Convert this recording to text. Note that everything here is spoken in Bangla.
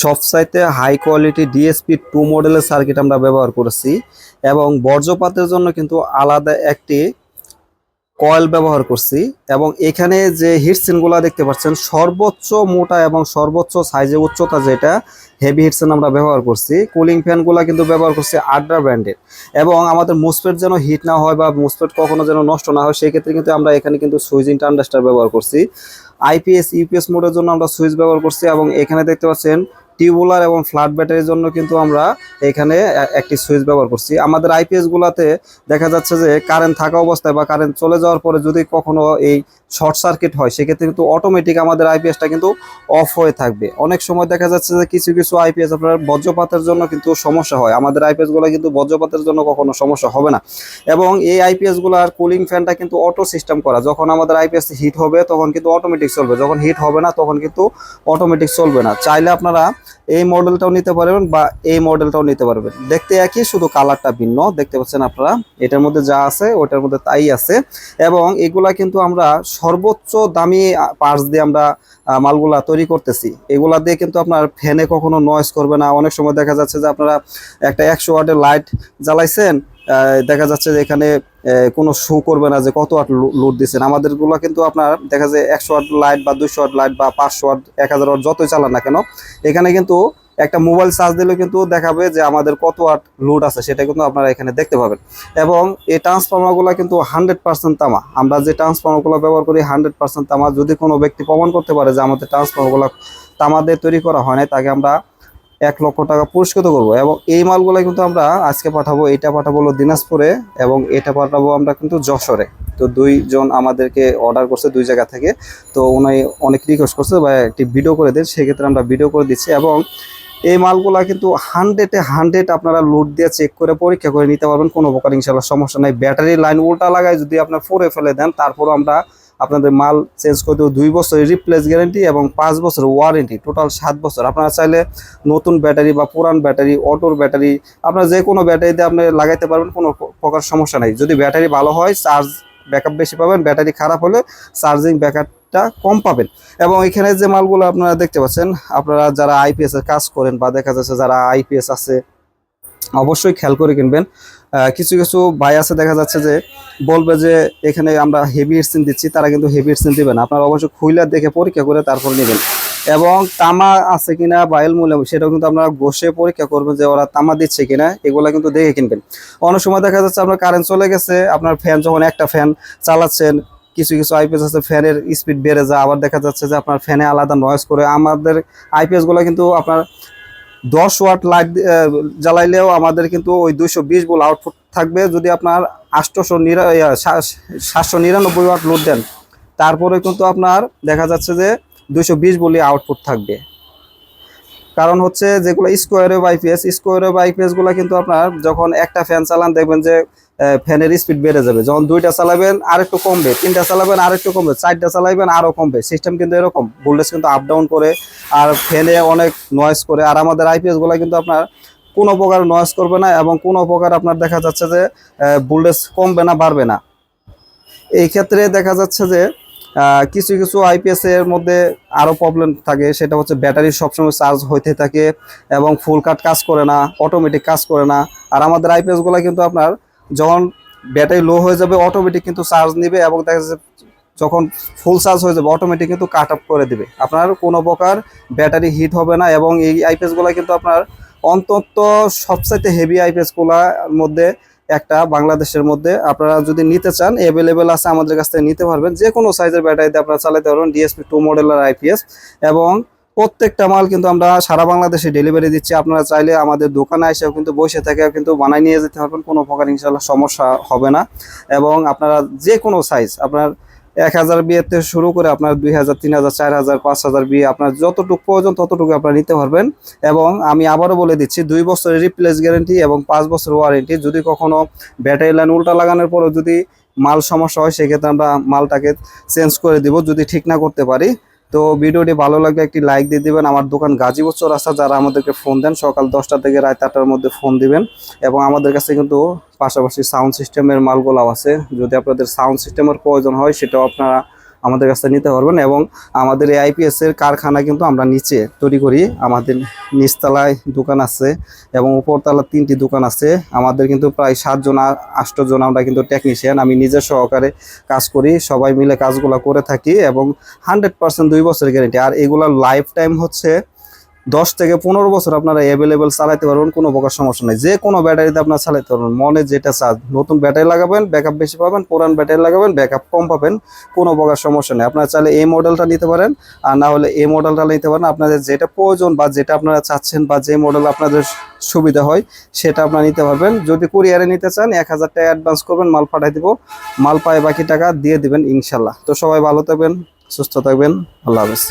সবসাইতে হাই কোয়ালিটি ডিএসপি টু মডেলের সার্কিট আমরা ব্যবহার করেছি এবং বর্জ্যপাতের জন্য কিন্তু আলাদা একটি কয়েল ব্যবহার করছি এবং এখানে যে হিটসিনগুলো দেখতে পাচ্ছেন, সর্বোচ্চ মোটা এবং সর্বোচ্চ সাইজে উচ্চতা যেটা হেভি হিটসেন আমরা ব্যবহার করছি। কুলিং ফ্যানগুলো কিন্তু ব্যবহার করছি আড্রা ব্র্যান্ডের এবং আমাদের মুসপেট যেন হিট না হয় বা মুসপেট কখনো যেন নষ্ট না হয় সেই ক্ষেত্রে কিন্তু আমরা এখানে কিন্তু সুইজিং টান্ডাস্টার ব্যবহার করছি। আইপিএস ইউপিএস মোডের জন্য আমরা সুইচ ব্যবহার করছি এবং এখানে দেখতে পাচ্ছেন টিউবুলার এবং ফ্ল্যাট ব্যাটারির জন্য কিন্তু আমরা এখানে একটি সুইচ ব্যবহার করছি। আমাদের আইপিএস গুলাতে দেখা যাচ্ছে যে কারেন্ট থাকা অবস্থায় বা কারেন্ট চলে যাওয়ার পরে যদি কখনো এই শর্ট সার্কিট হয়, সেক্ষেত্রে কিন্তু অটোমেটিক আমাদের আইপিএসটা কিন্তু অফ হয়ে থাকবে। অনেক সময় দেখা যাচ্ছে যে কিছু কিছু আইপিএস আপনার বজ্রপাতের জন্য কিন্তু সমস্যা হয়। আমাদের আইপিএসগুলো কিন্তু বজ্রপাতের জন্য কখনো সমস্যা হবে না। এবং এই আইপিএসগুলার কুলিং ফ্যানটা কিন্তু অটো সিস্টেম করা। যখন আমাদের আইপিএস হিট হবে, তখন কিন্তু অটোমেটিক চলবে। যখন হিট হবে না, তখন কিন্তু অটোমেটিক চলবে না। চাইলে আপনারা এই মডেলটাও নিতে পারবেন বা এই মডেলটাও নিতে পারবেন। দেখতে একই, শুধু কালারটা ভিন্ন। দেখতে পাচ্ছেন আপনারা, এটার মধ্যে যা আছে, ওটার মধ্যে তাই আছে। এবং এগুলা কিন্তু আমরা সর্বোচ্চ দামি পার্টস দিয়ে আমরা মালগুলা তৈরি করতেছি। এগুলা দিয়ে কিন্তু আপনার ফ্যানে কখনো নয়েস করবে না। অনেক সময় দেখা যাচ্ছে যে আপনারা একটা একশো ওয়াটের লাইট জ্বালাইছেন দেখা যাচ্ছে যে এখানে কোনো শো করবে না যে কত ওয়াট লোড দিচ্ছেন আমাদেরগুলো কিন্তু আপনার দেখা যায় একশো আট লাইট বা দুশো আট লাইট বা পাঁচশো আট এক হাজার ওয়াট যতই চালান না কেন, এখানে কিন্তু একটা মোবাইল চার্জ দিলেও কিন্তু দেখাবে যে আমাদের কত ওয়াট লোড আছে, সেটা কিন্তু আপনারা এখানে দেখতে পাবেন। এবং এই ট্রান্সফর্মারগুলো কিন্তু হান্ড্রেড পার্সেন্ট তামা। আমরা যে ট্রান্সফর্মারগুলো ব্যবহার করি হান্ড্রেড পার্সেন্ট তামা। যদি কোনো ব্যক্তি প্রমাণ করতে পারে যে আমাদের ট্রান্সফর্মারগুলো তামা দিয়ে তৈরি করা হয় না তাকে আমরা এক লক্ষ টাকা পুরস্কৃত করব। এবং এই মালগুলো কিন্তু আমরা আজকে পাঠাবো, এটা পাঠাবো দিনাজপুরে এবং এটা পাঠাবো আমরা কিন্তু যশোরে। তো দুইজন আমাদেরকে অর্ডার করছে দুই জায়গা থেকে। তো উনি অনেক রিকোয়েস্ট করছে বা একটি ভিডিও করে দেন, সেক্ষেত্রে আমরা ভিডিও করে দিচ্ছি। এবং এই মালগুলা কিন্তু হান্ড্রেডে হান্ড্রেড আপনারা লোড দিয়ে চেক করে পরীক্ষা করে নিতে পারবেন, কোনো প্রকার ইনশাল্লাহ সমস্যা নাই। ব্যাটারি লাইন উল্টা লাগায় যদি আপনার ফোরে ফেলে দেন, তারপরও আমরা আপনাদের মাল চেঞ্জ করে দেবো। দুই বছরের রিপ্লেস গ্যারেন্টি এবং পাঁচ বছরের ওয়ারেন্টি টোটাল সাত বছর। আপনারা চাইলে নতুন ব্যাটারি বা পুরান ব্যাটারি অটোর ব্যাটারি আপনারা যে কোনো ব্যাটারিতে আপনি লাগাইতে পারবেন, কোনো প্রকার সমস্যা নাই। যদি ব্যাটারি ভালো হয় চার্জ ব্যাকআপ বেশি পাবেন ব্যাটারি খারাপ হলে চার্জিং ব্যাকআপটা কম পাবেন। এবং এখানে যে মালগুলো আপনারা দেখতে পাচ্ছেন, আপনারা যারা আইপিএস এর কাজ করেন বা দেখা যাচ্ছে যারা আইপিএস আছে, অবশ্যই খেয়াল করে কিনবেন। কিছু কিছু ভাই আছে, দেখা যাচ্ছে যে বলবে যে এখানে আমরা হেভি ইটসিন দিচ্ছি, তারা কিন্তু হেভি ইটসিন দিবেন আপনারা অবশ্যই খুইলা দেখে পরীক্ষা করে তারপর নেবেন। এবং তামা আছে কিনা বা এলমুলিয়াম সেটাও কিন্তু আপনারা বসে পরীক্ষা করবেন যে ওরা তামা দিচ্ছে কিনা, এগুলা কিন্তু দেখে কিনবেন। অনেক সময় দেখা যাচ্ছে আপনার কারেন্ট চলে গেছে, আপনার ফ্যান যখন একটা ফ্যান চালাচ্ছেন, কিছু কিছু আইপিএস আছে ফ্যানের স্পিড বেড়ে যায়, আবার দেখা যাচ্ছে যে আপনার ফ্যানে আলাদা নয়েজ করে, আমাদের আইপিএসগুলো কিন্তু আপনার দশ ওয়াট লাইট জ্বালাইলেও আমাদের কিন্তু ওই দুইশো বিশ বল আউটপুট থাকবে যদি আপনার আষ্টশো নিরা সাতশো নিরানব্বই ওয়াট লোড দেন। তারপরে কিন্তু আপনার দেখা যাচ্ছে যে দুইশো বিশ বলি আউটপুট থাকবে। কারণ হচ্ছে যেগুলো square wave IPS square wave আইপিএসগুলো কিন্তু আপনার যখন একটা ফ্যান চালান দেখবেন যে ফ্যানের স্পিড বেড়ে যাবে। যখন দুইটা চালাবেন আর একটু কমবে, তিনটা চালাবেন আর একটু কমবে, চারটা চালাবেন আরও কমবে। সিস্টেম কিন্তু এরকম ভোল্টেজ কিন্তু আপ ডাউন করে, আর ফ্যানে অনেক নয়েজ করে। আর আমাদের আইপিএসগুলো কিন্তু আপনার কোনো প্রকার নয়েজ করবে না এবং কোনো প্রকার আপনার দেখা যাচ্ছে যে ভোল্টেজ কমবে না, বাড়বে না। এই ক্ষেত্রে দেখা যাচ্ছে যে কিছু কিছু আইপিএস এর মধ্যে আরও প্রবলেম থাকে। সেটা হচ্ছে ব্যাটারি সবসময় চার্জ হইতে থাকে এবং ফুল কাট কাজ করে না অটোমেটিক কাজ করে না। আর আমাদের আইপিএসগুলো কিন্তু আপনার যখন ব্যাটারি লো হয়ে যাবে অটোমেটিক কিন্তু চার্জ নিবে এবং দেখা যাচ্ছে যখন ফুল চার্জ হয়ে যাবে অটোমেটিক কিন্তু কাট আপ করে দিবে। আপনার কোনো প্রকার ব্যাটারি হিট হবে না এবং এই আইপিএসগুলো কিন্তু আপনার অন্তত সবচাইতে হেভি আইপিএসগুলার মধ্যে একটা বাংলাদেশের মধ্যে। আপনারা যদি নিতে চান অ্যাভেলেবেল আছে আমাদের কাছ থেকে, নিতে পারবেন। যে কোনো সাইজের ব্যাটারিতে আপনারা চালাতে পারবেন ডিএসপি টু মডেলের আইপিএস এবং প্রত্যেকটা মাল কিন্তু আমরা সারা বাংলাদেশে ডেলিভারি দিচ্ছি। আপনারা চাইলে আমাদের দোকানে এসেও কিন্তু বসে থেকেও কিন্তু বানাই নিয়ে যেতে পারবেন। কোনো প্রকার ইনশাল্লাহ সমস্যা হবে না। এবং আপনারা যে কোনো সাইজ আপনার এক হাজার বিয়ের থেকে শুরু করে আপনার দুই হাজার, তিন হাজার, চার হাজার, পাঁচ হাজার বিয়ে আপনার যতটুকু প্রয়োজন ততটুকু আপনারা নিতে পারবেন। এবং আমি আবারও বলে দিচ্ছি, দুই বছরের রিপ্লেস গ্যারেন্টি এবং পাঁচ বছর ওয়ারেন্টি যদি কখনো ব্যাটারি লাইন উল্টা লাগানোর পরও যদি মাল সমস্যা হয়, সেক্ষেত্রে আমরা মালটাকে চেঞ্জ করে দিব, যদি ঠিক না করতে পারি। তো ভিডিওটি ভালো লাগলে একটি লাইক দিয়ে দিবেন। আমার দোকান গাজীপুর চৌরাস্তা, যারা আমাদেরকে ফোন দেন, সকাল দশটা থেকে রাত আটটার মধ্যে ফোন দিবেন এবং আমাদের কাছে কিন্তু পাশাপাশি সাউন্ড সিস্টেমের মালগুলাও আছে। যদি আপনাদের সাউন্ড সিস্টেমের প্রয়োজন হয়, সেটাও আপনারা আমাদের কাছ নিতে পারবেন এবং আমাদের এই আইপিএস এর কারখানা কিন্তু আমরা নিচে তৈরি করি। আমাদের নিচতলায় দোকান আছে এবং উপরতলার তিনটি দোকান আছে। আমাদের কিন্তু প্রায় সাতজন আষ্টজন আমরা কিন্তু টেকনিশিয়ান আমি নিজের সহকারে কাজ করি, সবাই মিলে কাজগুলো করে থাকি এবং হান্ড্রেড পার্সেন্ট দুই বছর গ্যারেন্টি আর এগুলোর লাইফ টাইম হচ্ছে দশ থেকে পনেরো বছর আপনারা অ্যাভেলেবেল চালাতে পারবেন, কোনো প্রকার সমস্যা নেই। যে কোনো ব্যাটারিতে আপনার চালাতে পারবেন, মনে যেটা চান নতুন ব্যাটারি লাগাবেন ব্যাকআপ বেশি পাবেন, পুরান ব্যাটারি লাগাবেন ব্যাকআপ কম পাবেন, কোনো প্রকার সমস্যা নেই। আপনারা চাইলে এই মডেলটা নিতে পারেন, আর না হলে এই মডেলটা নিতে পারেন। আপনাদের যেটা প্রয়োজন বা যেটা আপনারা চাচ্ছেন বা যে মডেল আপনাদের সুবিধা হয়, সেটা আপনারা নিতে পারবেন। যদি কুরিয়ারে নিতে চান, এক হাজার টাকা অ্যাডভান্স করবেন, মাল পাঠিয়ে দিব। মাল পায়ে বাকি টাকা দিয়ে দিবেন ইনশাল্লাহ তো সবাই ভালো থাকবেন, সুস্থ থাকবেন। আল্লাহ হাফেজ।